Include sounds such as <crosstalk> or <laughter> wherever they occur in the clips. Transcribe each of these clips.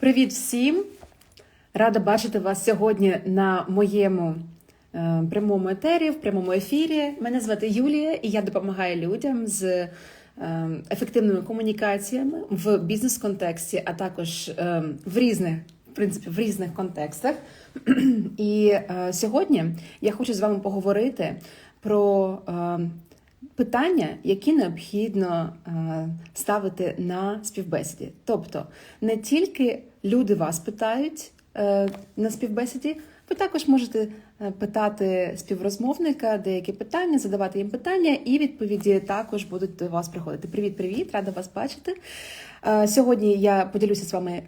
Привіт всім! Рада бачити вас сьогодні на моєму е, прямому етері, в прямому ефірі. Мене звати Юлія, і я допомагаю людям з е, ефективними комунікаціями в бізнес-контексті, а також е, в різних, в принципі, в різних контекстах. І е, сьогодні я хочу з вами поговорити про е, питання, які необхідно ставити на співбесіді. Тобто не тільки люди вас питають е, на співбесіді, ви також можете е, питати співрозмовника деякі питання, задавати їм питання, і відповіді також будуть до вас приходити. Привіт, привіт, рада вас бачити. Е, Сьогодні я поділюся з вами.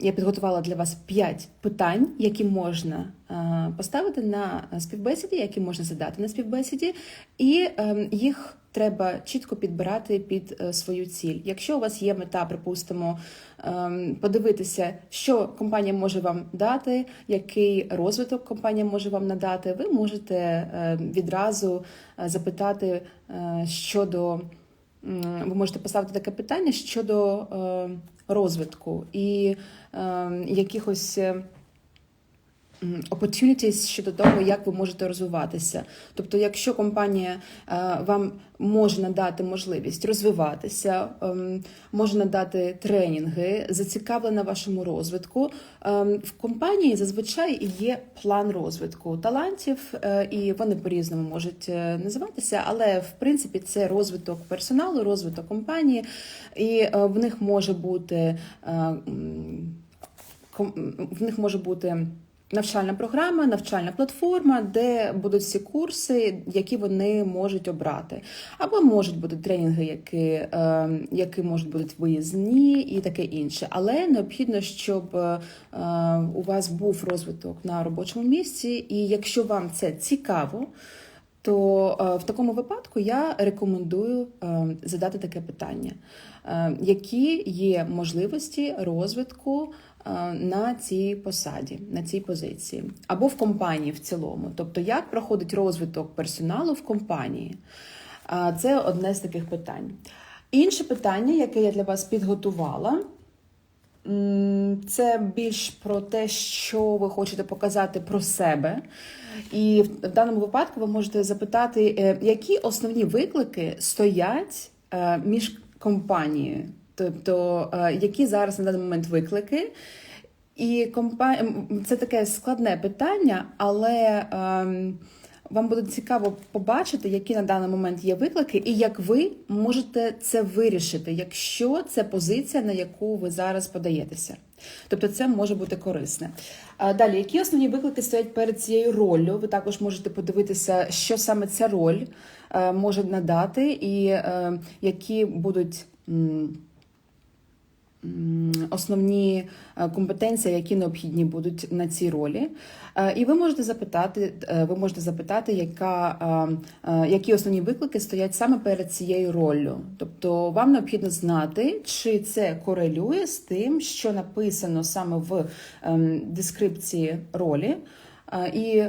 я підготувала для вас 5 питань, які можна поставити на співбесіді, які можна задати на співбесіді, і їх треба чітко підбирати під е, свою ціль. Якщо у вас є мета, припустимо, е, подивитися, що компанія може вам дати, який розвиток компанія може вам надати, ви можете е, відразу е, запитати е, щодо. Ви можете поставити таке питання щодо е, розвитку і якихось opportunities щодо того, як ви можете розвиватися. Тобто, якщо компанія е, вам може надати можливість розвиватися, ем, може надати тренінги, зацікавлена вашому розвитку. ем, В компанії зазвичай є план розвитку талантів, е, і вони по-різному можуть е, називатися, але в принципі це розвиток персоналу, розвиток компанії, і в них може бути в них може бути. Навчальна програма, навчальна платформа, де будуть всі курси, які вони можуть обрати. Або можуть бути тренінги, які, е, які можуть бути виїзні і таке інше. Але необхідно, щоб е, у вас був розвиток на робочому місці, і якщо вам це цікаво, то е, в такому випадку я рекомендую е, задати таке питання: які є можливості розвитку на цій посаді, на цій позиції, або в компанії в цілому? Тобто, як проходить розвиток персоналу в компанії? Е, Це одне з таких питань. Інше питання, яке я для вас підготувала, Це більш про те, що ви хочете показати про себе. І в даному випадку ви можете запитати, е, які основні виклики стоять е, між компанією, тобто е, які зараз на даний момент виклики. І компа... це таке складне питання, але ем, вам буде цікаво побачити, які на даний момент є виклики, і як ви можете це вирішити, якщо це позиція, на яку ви зараз подаєтеся. Тобто це може бути корисне. Далі, які основні виклики стоять перед цією роллю? Ви також можете подивитися, що саме ця роль е, може надати, і е, які будуть. Основні е, компетенції, які необхідні будуть на цій ролі, Е, і ви можете запитати, е, ви можете запитати, яка, які основні виклики стоять саме перед цією роллю. Тобто вам необхідно знати, чи це корелює з тим, що написано саме в ем, дескрипції ролі. І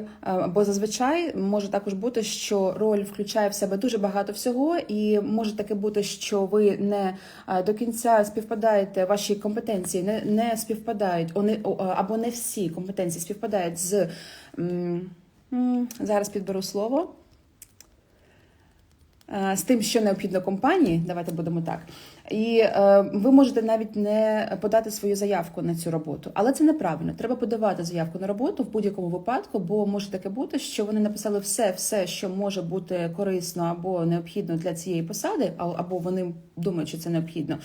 бо зазвичай може також бути, що роль включає в себе дуже багато всього, і може таке бути, що ви не до кінця співпадаєте, ваші компетенції не, не співпадають, вони або не всі компетенції співпадають з зараз підберу слово. Е, З тим, що необхідно компанії, давайте будемо так. І е, ви можете навіть не подати свою заявку на цю роботу, але це неправильно. Треба подавати заявку на роботу в будь-якому випадку, бо може таке бути, що вони написали все, все, що може бути корисно або необхідно для цієї посади, або вони думають, що це необхідно.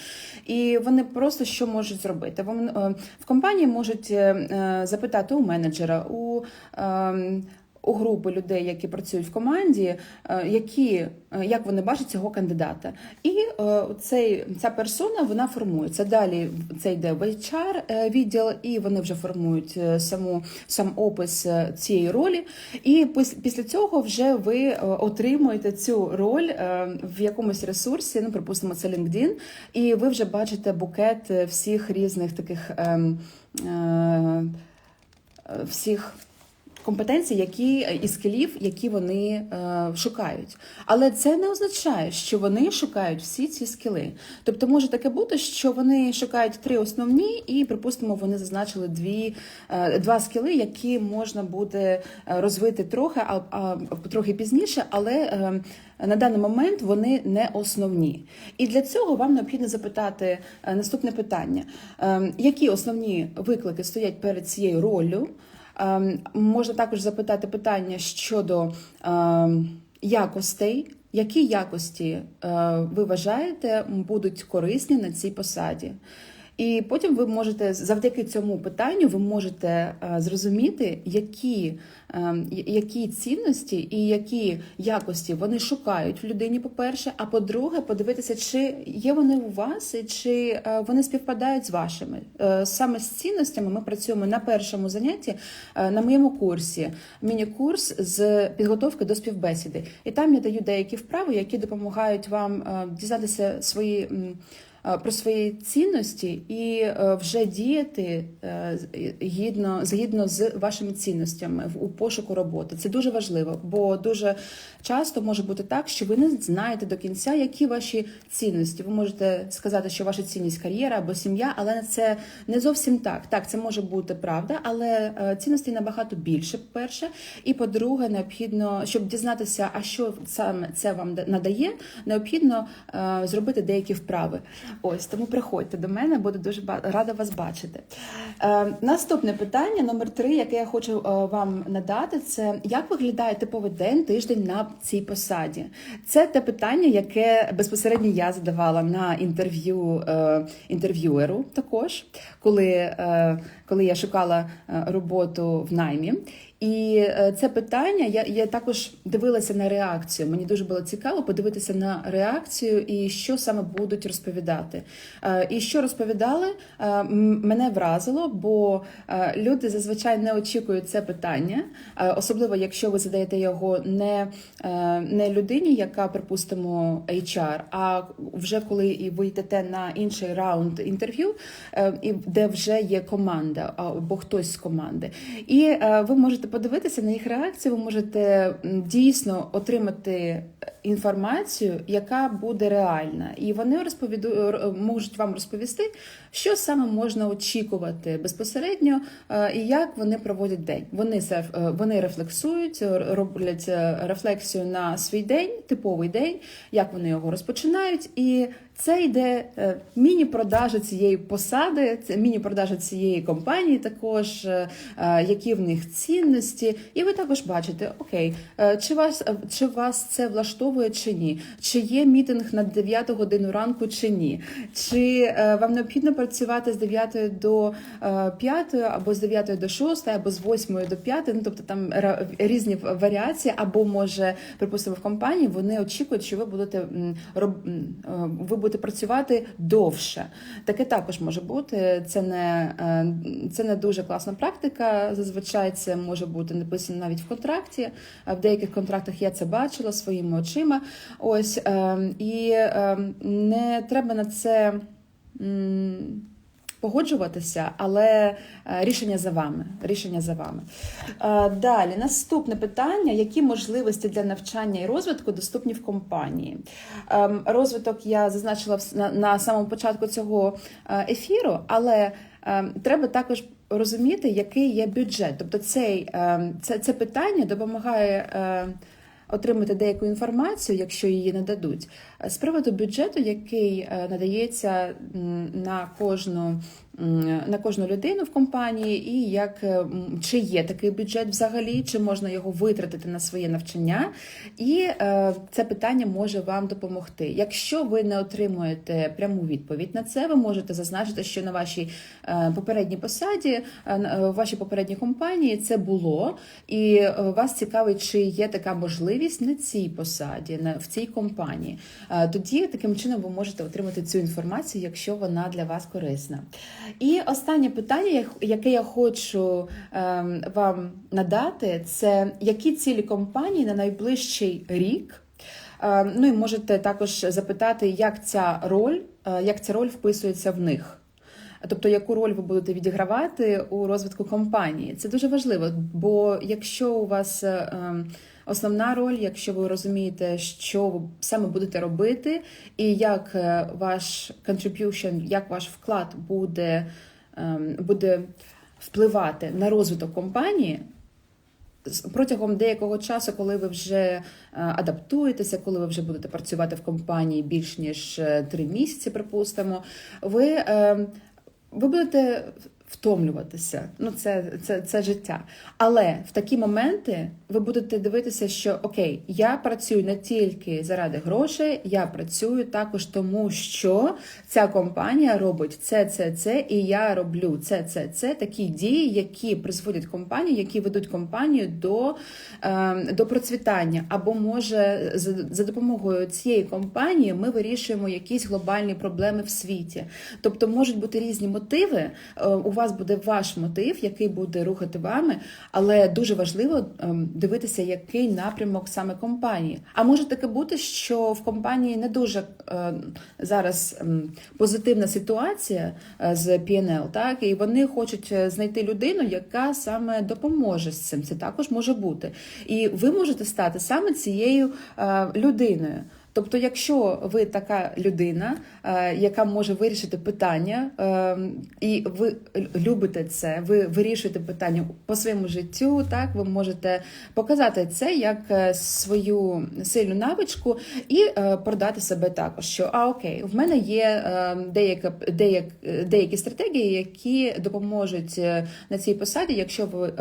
І вони просто що можуть зробити? Вони е, в компанії можуть е, запитати у менеджера, у е, групи людей, які працюють в команді, е, які, е, як вони бачать цього кандидата. І е, цей, ця персона вона формується. Далі це йде в HR відділ, і вони вже формують саму, сам опис цієї ролі. І після цього вже ви отримуєте цю роль в якомусь ресурсі, ну, припустимо, це LinkedIn, і ви вже бачите букет всіх різних таких. ем, всіх компетенцій, які і скілів, які вони е, шукають. Але це не означає, що вони шукають всі ці скіли. Тобто може таке бути, що вони шукають три основні, і припустимо, вони зазначили дві е, два скіли, які можна буде е, розвити трохи, а, а трохи пізніше, але е, на даний момент вони не основні. І для цього вам необхідно запитати е, наступне питання: Е, які основні виклики стоять перед цією роллю? Ем, Можна також запитати питання щодо ем, якостей. Які якості е, ви вважаєте будуть корисні на цій посаді? І потім ви можете завдяки цьому питанню ви можете е, зрозуміти, які, е, які цінності і які якості вони шукають в людині, по-перше, а по-друге, подивитися, чи є вони у вас, і чи е, вони співпадають з вашими. Саме з цінностями ми працюємо на першому занятті на моєму курсі, міні-курс з підготовки до співбесіди. І там я даю деякі вправи, які допомагають вам дізнатися свої. Е, Про свої цінності і е, вже діяти е, гідно згідно з вашими цінностями у пошуку роботи. Це дуже важливо, бо дуже часто може бути так, що ви не знаєте до кінця, які ваші цінності. Ви можете сказати, що ваша цінність кар'єра або сім'я, але це не зовсім так. Так, це може бути правда, але цінностей набагато більше. Перше, і по-друге, необхідно, щоб дізнатися, а що саме це вам надає, необхідно зробити деякі вправи. Ось тому приходьте до мене, буду дуже рада вас бачити. Е, наступне питання, номер три, яке я хочу е, вам надати, це як виглядає типовий день тиждень на цій посаді? Це те питання, яке безпосередньо я задавала на інтерв'ю е, інтерв'юеру, також коли, е, коли я шукала е, роботу в наймі. І е, це питання я, я також дивилася на реакцію. Мені дуже було цікаво подивитися на реакцію і що саме будуть розповідати. Е, І що розповідали, мене вразило, бо люди зазвичай не очікують це питання, особливо якщо ви задаєте його не, не людині, яка, припустимо, HR, а вже коли і ви йдете на інший раунд інтерв'ю, де вже є команда або хтось з команди. І е, ви можете подивитися на їх реакцію, ви можете дійсно отримати інформацію, яка буде реальна, і вони розповіду можуть вам розповісти, що саме можна очікувати безпосередньо, е, і як вони проводять день. Вони е, вони рефлексують, роблять е, рефлексію на свій день, типовий день, як вони його розпочинають, і це йде е, міні-продажа цієї посади, це міні-продажа цієї компанії, також е, е, які в них цінності. І ви також бачите, окей, е, чи вас чи вас це влаштовує чи ні? Чи є мітинг на 9 годину ранку чи ні? Чи вам необхідно працювати з 9 до е, 5, або з 9 до 6, або з 8 до 5, ну тобто там різні варіації, або може, припустимо, в компанії вони очікують, що ви будете ви будете працювати довше. Таке також може бути. Це не це не дуже класна практика. Зазвичай це може бути написано навіть в контракті. В деяких контрактах я це бачила своїми очима. Ось е, і е, не треба на це. Погоджуватися, але е, рішення за вами. Рішення за вами. Е, Далі, наступне питання: які можливості для навчання і розвитку доступні в компанії? Ем, Розвиток я зазначила на, самому початку цього е, ефіру, але ем, треба також розуміти, який є бюджет. Тобто, цей, ем, це, це питання допомагає. е, Отримати деяку інформацію, якщо її нададуть, з приводу бюджету, який е, надається на кожну на кожну людину в компанії, і як е, чи є такий бюджет взагалі, чи можна його витратити на своє навчання, і е, це питання може вам допомогти. Якщо ви не отримуєте пряму відповідь на це, ви можете зазначити, що на вашій е, попередній посаді, в вашій попередній компанії це було, і вас цікавить, чи є така можливість на цій посаді, в цій компанії. Тоді таким чином ви можете отримати цю інформацію, якщо вона для вас корисна. І останнє питання, як- яке я хочу ем, вам надати, це які цілі компанії на найближчий рік. Е, Ну і можете також запитати, як ця роль, е, як ця роль вписується в них. Тобто яку роль ви будете відігравати у розвитку компанії. Це дуже важливо, бо якщо у вас е, ем, основна роль, якщо ви розумієте, що ви саме будете робити, і як е, ваш contribution, як ваш вклад буде, ем, буде впливати на розвиток компанії. Протягом деякого часу, коли ви вже е, адаптуєтеся, коли ви вже будете працювати в компанії більш ніж три місяці, припустимо, ви, е, ви будете втомлюватися. Ну, це, це, це життя. Але в такі моменти ви будете дивитися, що окей, я працюю не тільки заради грошей, я працюю також тому, що ця компанія робить це, це, це, і я роблю це, це, це такі дії, які призводять компанію, які ведуть компанію до, е, до процвітання. Або може за допомогою цієї компанії ми вирішуємо якісь глобальні проблеми в світі. Тобто можуть бути різні мотиви. Е, У вас буде ваш мотив, який буде рухати вами, але дуже важливо ем, дивитися, який напрямок саме компанії. А може таке бути, що в компанії не дуже е, зараз ем, позитивна ситуація е, з PNL, так і вони хочуть е, знайти людину, яка саме допоможе з цим. Це також може бути. І ви можете стати саме цією людиною. Тобто, якщо ви така людина, е, яка може вирішити питання, е, і ви любите це, ви вирішуєте питання по своєму життю, так ви можете показати це як е, свою сильну навичку і е, продати себе також. Що а окей, в мене є деяка деяк, деякі стратегії, які допоможуть на цій посаді, якщо ви.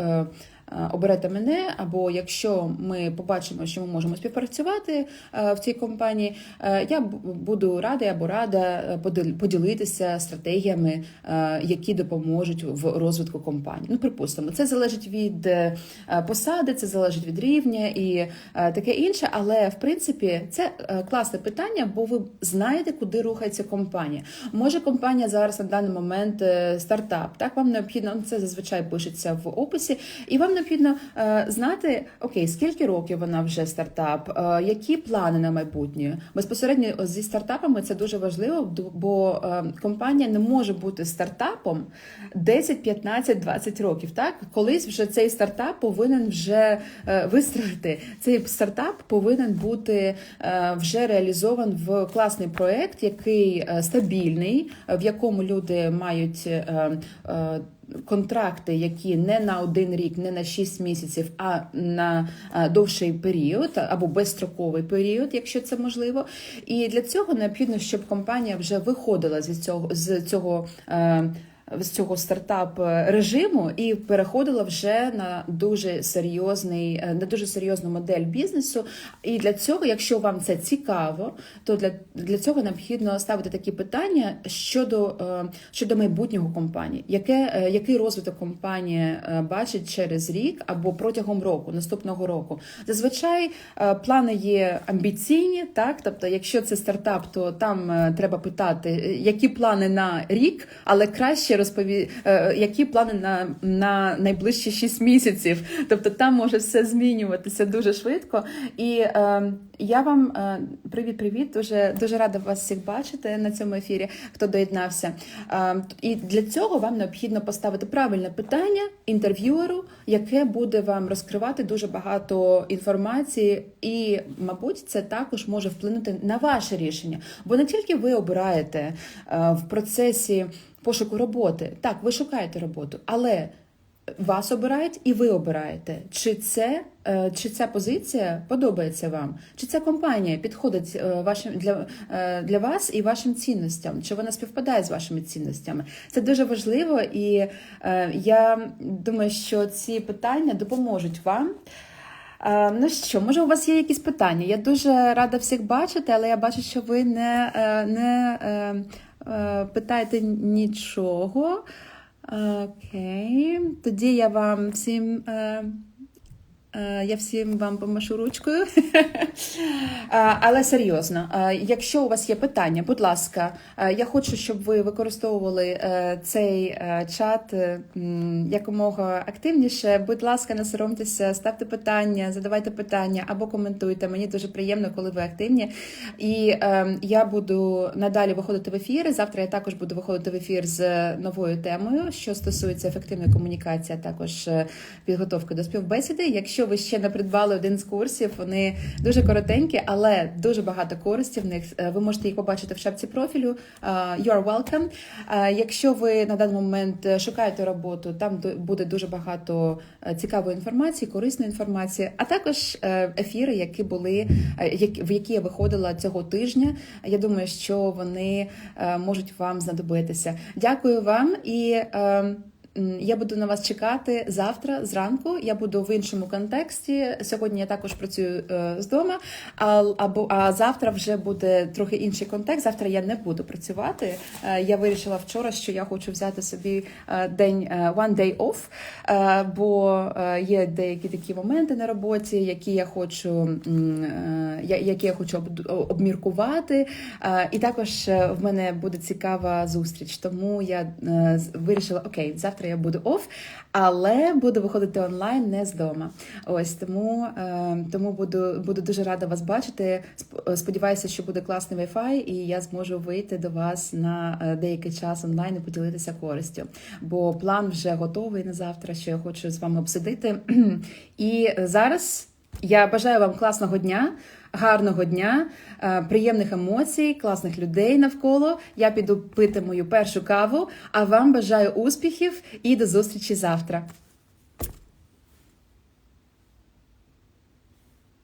Е, Оберете мене, або якщо ми побачимо, що ми можемо співпрацювати е, в цій компанії, е, я буду рада або рада поділитися стратегіями, які допоможуть в розвитку компанії. Ну, припустимо, це залежить від посади, це залежить від рівня і таке інше. Але в принципі це класне питання, бо ви знаєте, куди рухається компанія. Може, компанія зараз на даний момент стартап. Так, вам необхідно ну, це зазвичай пишеться в описі, і вам необхідно е, знати, окей, скільки років вона вже стартап, е, які плани на майбутнє. Безпосередньо зі стартапами це дуже важливо, бо е, компанія не може бути стартапом 10, 15, 20 років. Так, колись вже цей стартап повинен вже вистрілити. Цей стартап повинен бути вже реалізован в класний проект, який стабільний, в якому люди мають. Е, е, Контракти, які не на один рік, не на 6 місяців, а на е, довший період або безстроковий період, якщо це можливо. І для цього необхідно, щоб компанія вже виходила з цього з цього. Е, з цього стартап режиму і переходила вже на дуже серйозний, е, на дуже серйозну модель бізнесу. І для цього, якщо вам це цікаво, то для, для цього необхідно ставити такі питання щодо, е, щодо майбутнього компанії, яке, е, який розвиток компанія е, бачить через рік або протягом року, наступного року. Зазвичай е, плани є амбіційні, так тобто, якщо це стартап, то там е, треба питати, е, які плани на рік, але краще розпові... е, які плани на, на найближчі 6 місяців. Тобто там може все змінюватися дуже швидко. І е, я вам е, привіт-привіт. Дуже дуже рада вас всіх бачити на цьому ефірі, хто доєднався. Е, і для цього вам необхідно поставити правильне питання інтерв'юеру, яке буде вам розкривати дуже багато інформації, і, мабуть, це також може вплинути на ваше рішення. Бо не тільки ви обираєте е, в процесі пошуку роботи. Так, ви шукаєте роботу, але вас обирають і ви обираєте, чи це е, чи ця позиція подобається вам, чи ця компанія підходить е, вашим для, е, для вас і вашим цінностям, чи вона співпадає з вашими цінностями. Це дуже важливо, і я думаю, що ці питання допоможуть вам. Ну що, може, у вас є якісь питання? Я дуже рада всіх бачити, але я бачу, що ви не, не е, е, нічого. Окей, тоді я вам всім е, Е, Я всім вам помашу ручкою. <laughs> Е, Але серйозно, е, якщо у вас є питання, будь ласка, е, я хочу, щоб ви використовували е, цей е, чат е, якомога активніше. Будь ласка, не соромтеся, ставте питання, задавайте питання або коментуйте. Мені дуже приємно, коли ви активні. І е, я буду надалі виходити в ефір. Завтра я також буду виходити в ефір з новою темою, що стосується ефективної комунікації, а також е, підготовки до співбесіди. Якщо ви ще не придбали один з курсів, вони дуже коротенькі, але дуже багато користі в них. Е, Ви можете їх побачити в шапці профілю. Е, You are welcome. Е, Якщо ви на даний момент шукаєте роботу, там буде дуже багато цікавої інформації, корисної інформації, а також ефіри, які були в які я виходила цього тижня. Я думаю, що вони можуть вам знадобитися. Дякую вам і. Я буду на вас чекати завтра зранку. Я буду в іншому контексті. Сьогодні я також працюю е, з дому, а, або а завтра вже буде трохи інший контекст. Завтра я не буду працювати. Е, Я вирішила вчора, що я хочу взяти собі е, день one day off, бо є деякі такі моменти на роботі, які я хочу, які я хочу об- обміркувати. І також в мене буде цікава зустріч. Тому я вирішила, окей, завтра я буду оф, але буду виходити онлайн не з дома. Ось тому, е, тому буду, буду дуже рада вас бачити. Сподіваюся, що буде класний Wi-Fi, і я зможу вийти до вас на е, деякий час онлайн і поділитися користю. Бо план вже готовий на завтра, що я хочу з вами обсудити. <clears throat> І зараз я бажаю вам класного дня. Гарного дня, е, приємних емоцій, класних людей навколо. Я піду пити мою першу каву, а вам бажаю успіхів і до зустрічі завтра.